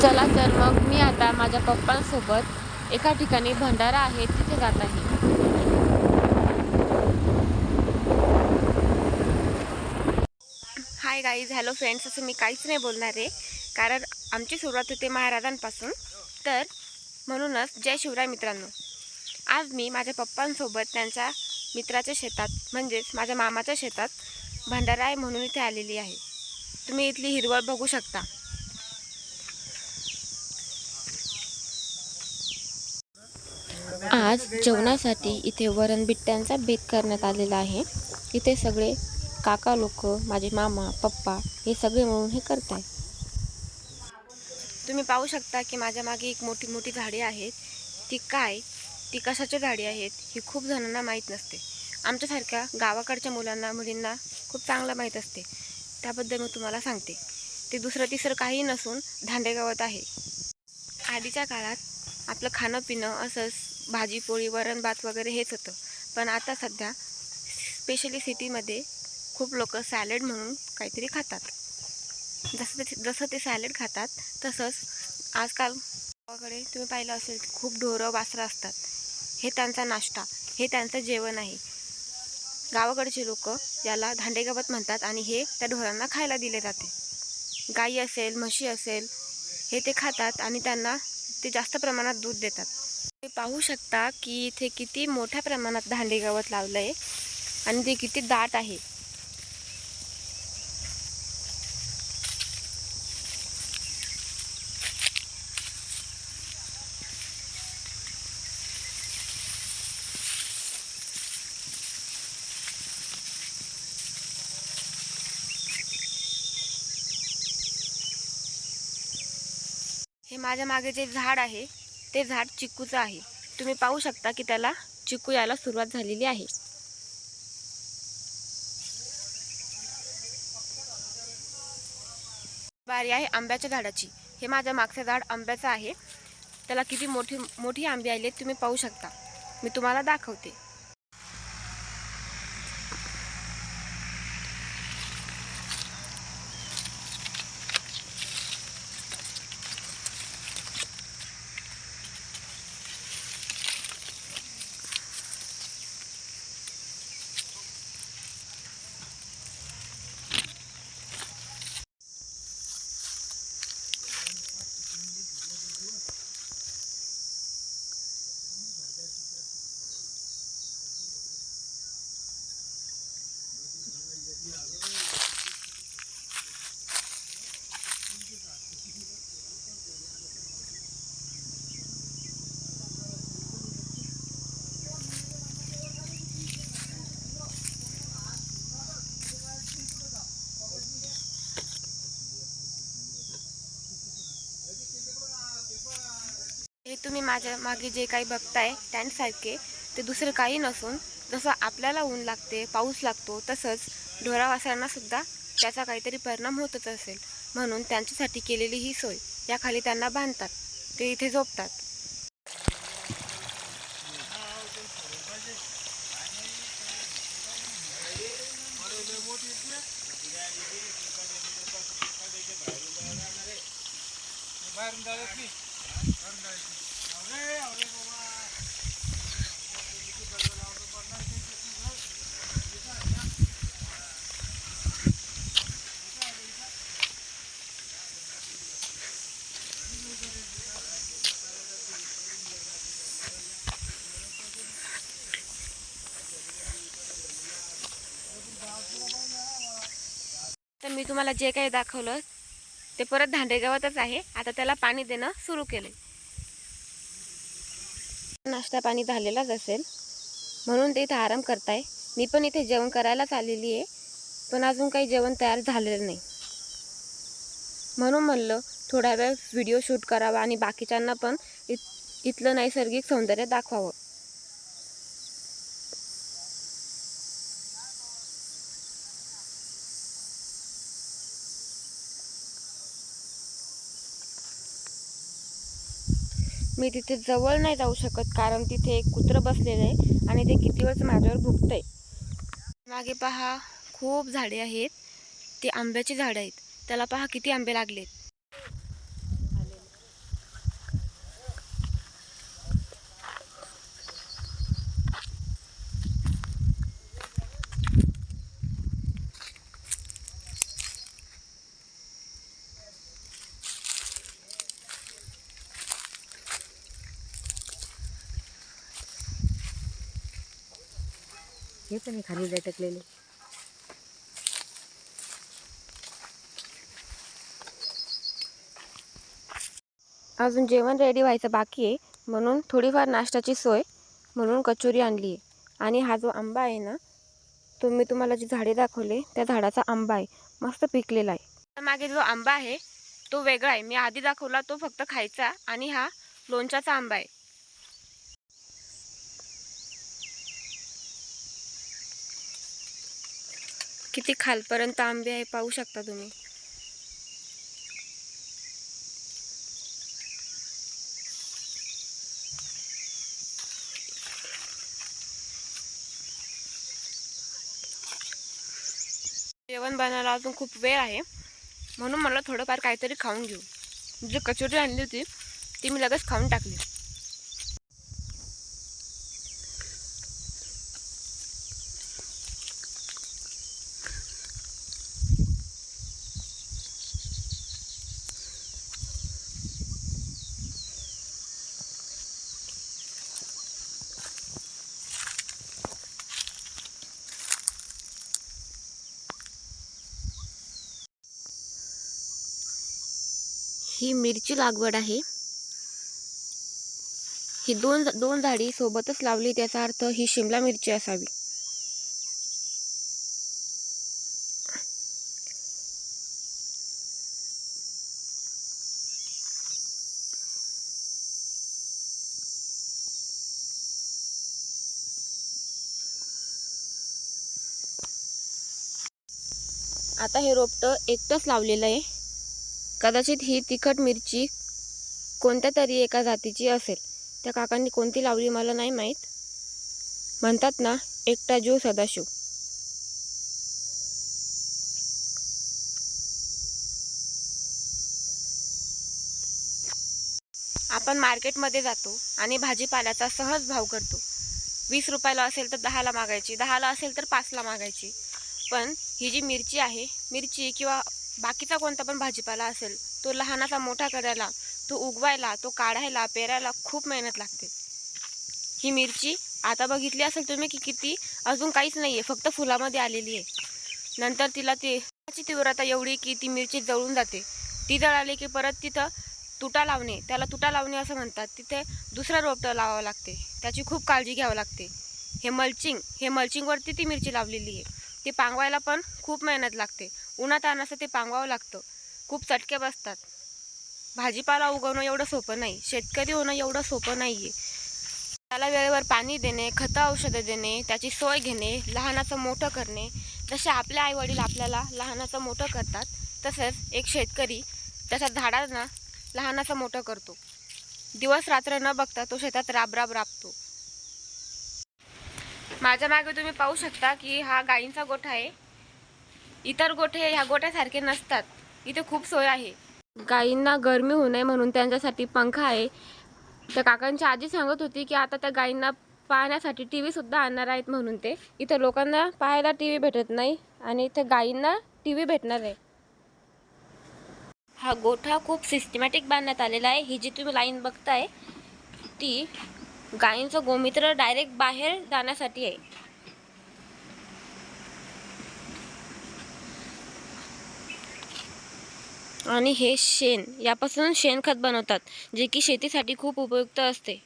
चला तर मग मी आता माझ्या पप्पांसोबत एका ठिकाणी भंडारा आहे तिथे जात आहे. हाय गाईज हॅलो फ्रेंड्स असं मी काहीच नाही बोलणार आहे कारण आमची सुरुवात होते महाराजांपासून. तर म्हणूनच जय शिवराय मित्रांनो. आज मी माझ्या पप्पांसोबत त्यांच्या मित्राच्या शेतात म्हणजेच माझ्या मामाच्या शेतात भंडारा आहे म्हणून इथे आलेली आहे. तुम्ही इथली हिरवळ बघू शकता. आज जेवणासाठी इथे वरण बिट्ट्यांचा बेत करण्यात आलेला आहे. इथे सगळे काका लोक माझे मामा पप्पा हे सगळे मिळून हे करत आहे तुम्ही पाहू शकता की माझ्या मागे एक मोठी मोठी झाडे आहेत. ती काय? ती कशाची झाडे आहेत? ही खूप जणांना माहीत नसते. आमच्यासारख्या गावाकडच्या मुलांना मुलींना खूप चांगलं माहीत असते. त्याबद्दल मी तुम्हाला सांगते. ते दुसरं तिसरं काही नसून धांडेगावात आहे. आधीच्या काळात आपलं खाणं पिणं असंच भाजी पोळी वरण भात वगैरे हेच होतं. पण आता सध्या स्पेशली सिटीमध्ये खूप लोक सॅलड म्हणून काहीतरी खातात. जसं ते जसं ते सॅलड खातात तसंच आजकाल गावाकडे तुम्ही पाहिलं असेल की खूप ढोरं वासरं असतात. हे त्यांचा नाश्ता हे त्यांचं जेवण आहे. गावाकडचे लोक याला धांडेगावत म्हणतात आणि हे त्या ढोरांना खायला दिले जाते. गाई असेल म्हशी असेल हे ते खातात आणि त्यांना ते जास्त प्रमाणात दूध देतात. पाहू शकता की इथे किती मोठ्या प्रमाणात धांडे गवत लावलं आहे आणि ते किती दाट आहे. हे माझ्या मागे जे झाड आहे ते झाड चिक्कूचं आहे. तुम्ही पाहू शकता की त्याला चिक्कू यायला सुरुवात झालेली आहे. बारी आहे आंब्याच्या झाडाची. हे माझ्या मागचं झाड आंब्याचं आहे. त्याला किती मोठी मोठी आंबे आले तुम्ही पाहू शकता. मी तुम्हाला दाखवते. माझ्या मागे जे काही बघताय टँटसारखे ते दुसरं काही नसून जसं आपल्याला ऊन लागते पाऊस लागतो तसंच ढोरावासरांनासुद्धा त्याचा काहीतरी परिणाम होतच असेल. म्हणून त्यांच्यासाठी केलेली ही सोय याखाली त्यांना बांधतात ते इथे झोपतात. मी तुम्हाला जे काही दाखवलं ते परत धांडेगावातच आहे. आता त्याला पाणी देणं सुरू केले नाश्ता पाणी झालेलाच असेल. म्हणून ते इथं आराम करताय. मी पण इथे जेवण करायलाच आलेली आहे. पण अजून काही जेवण तयार झालेलं नाही. म्हणून म्हणलं थोडा वेळ व्हिडिओ शूट करावा आणि बाकीच्यांना पण इत इथलं नैसर्गिक सौंदर्य दाखवावं. मी तिथे जवळ नाही जाऊ शकत कारण तिथे एक कुत्रं बसलेलं आहे आणि ते किती वेळच माझ्यावर भुकतंय. मागे पहा खूप झाडे आहेत. ते आंब्याची झाडं आहेत. त्याला पहा किती आंबे लागलेत. हे पण खाली लटकलेले. अजून जेवण रेडी व्हायचं बाकी आहे. म्हणून थोडीफार नाश्त्याची सोय म्हणून कचोरी आणली आहे. आणि हा जो आंबा आहे ना तो मी तुम्हाला जी झाडे दाखवले त्या झाडाचा आंबा आहे. मस्त पिकलेला आहे. मागे जो आंबा आहे तो वेगळा आहे. मी आधी दाखवला तो फक्त खायचा. आणि हा लोणच्याचा आंबा आहे. किती खालपर्यंत आंबे आहे पाहू शकता तुम्ही? जेवण बनायला अजून खूप वेळ आहे. म्हणून मला थोडंफार काहीतरी खाऊन घेऊ. जी कचोरी आणली होती ती मी लगेच खाऊन टाकली. ही मिरची लागवड आहे. ही दोन दोन झाडी सोबतच लावली त्याचा अर्थ ही शिमला मिरची असावी. आता हे रोपटं एकटंच लावलेलं आहे. कदाचित ही तिखट मिरची कोणत्या तरी एका जातीची असेल. त्या काकांनी कोणती लावली मला नाही माहीत. म्हणतात ना एकटा जीव सदाशिव. आपण मार्केटमध्ये जातो आणि भाजीपाल्याचा सहज भाव करतो. वीस रुपयाला असेल तर दहाला मागायची दहाला असेल तर पाचला मागायची. पण ही जी मिरची आहे मिरची किंवा बाकीचा कोणता पण भाजीपाला असेल तो लहानाचा मोठा करायला तो उगवायला तो काढायला पेरायला खूप मेहनत लागते. ही मिरची आता बघितली असेल तुम्ही की किती अजून काहीच नाही आहे फक्त फुलामध्ये आलेली आहे. नंतर तिला ती त्याची तीव्रता एवढी की ती मिरची जळून जाते. ती जळाली की परत तिथं तुटा लावणे त्याला तुटा लावणे असं म्हणतात. तिथे दुसरं रोपटं लावावं लागते. त्याची खूप काळजी घ्यावं लागते. हे मल्चिंग हे मल्चिंगवरती ती मिरची लावलेली आहे. ती पांगवायला पण खूप मेहनत लागते. उन्हात ते पांगवावं लागतं. खूप चटके बसतात. भाजीपाला उगवणं एवढं सोपं नाही. शेतकरी होणं एवढं सोपं नाही आहे त्याला वेळेवर पाणी देणे खतं औषधं देणे त्याची सोय घेणे लहानाचं मोठं करणे. जसे आपले आईवडील आपल्याला लहानाचं मोठं करतात तसंच एक शेतकरी त्याच्या झाडांना लहानाचं मोठं करतो. दिवस रात्र न बघता तो शेतात राब राब राबतो. माझ्या मागे तुम्ही पाहू शकता की हा गायींचा गोठा आहे. इतर गोठे ह्या गोठ्यासारखे नसतात. इथे खूप सोय आहे. गायींना गरमी होऊ नये म्हणून त्यांच्यासाठी पंखा आहे. त्या काकांची आजी सांगत होती की आता त्या गायींना पाहण्यासाठी टी व्हीसुद्धा आणणार आहेत म्हणून ते. इथं लोकांना पाहायला टी व्ही भेटत नाही आणि इथं गायींना टी व्ही भेटणार आहे हा गोठा खूप सिस्टमॅटिक बांधण्यात आलेला आहे. ही जी तुम्ही लाईन बघताय ती गायींचं गोमित्र डायरेक्ट बाहेर जाण्यासाठी आहे. आणि हे शेण यापासून शेणखत बनवतात जे की शेतीसाठी खूप उपयुक्त असते.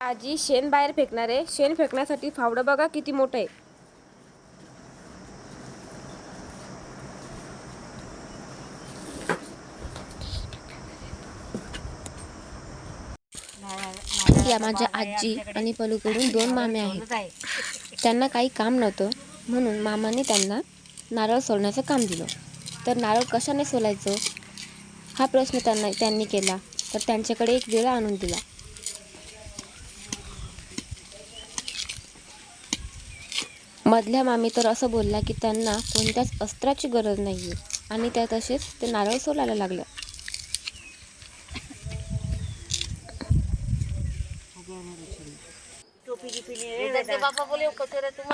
आजी शेण बाहेर फेकणार आहे शेण फेकण्यासाठी फावडं बघा किती मोठं आहे. या माझ्या आजी आणि पलूकडून दोन मामे आहेत. त्यांना काही काम नव्हतं म्हणून मामाने त्यांना नारळ सोडण्याचं काम दिलं. तर नारळ कशाने सोलायचं? हा प्रश्न त्यांना त्यांनी केला. तर त्यांच्याकडे एक विळा आणून दिला. मधल्या मामी तर असं बोलला की त्यांना कोणत्याच अस्त्राची गरज नाही आहे आणि त्या तसेच ते नारळ सोलायला लागलं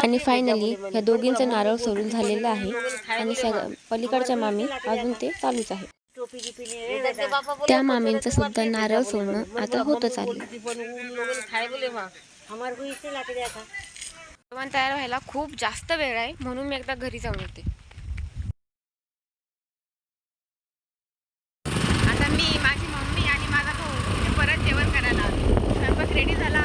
आणि फायनली ह्या दोघींचं नारळ सोडून झालेलं आहे. आणि पलीकडच्या मामी अजून ते चालूच आहे त्या मामींचं सुद्धा नारळ सोडणं आता होतच आलं. जेवण तयार व्हायला खूप जास्त वेळ आहे म्हणून मी एकदा घरी जाऊन येते. आता मी माझी मम्मी आणि माझा भाऊ परत जेवण करायला स्वयंपाक रेडी झाला?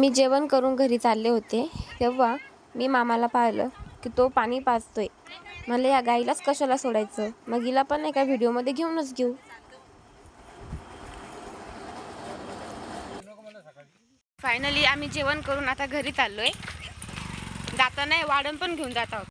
मी जेवण करून घरी चालले होते. तेव्हा मी मामाला पाहिलं की तो पाणी पाजतोय. मला या गाईलाच कशाला सोडायचं? मग हिला पण एका व्हिडिओमध्ये घेऊनच घेऊ? फायनली आम्ही जेवण करून आता घरी चाललोय. जाताना वाढण पण घेऊन जात आहोत.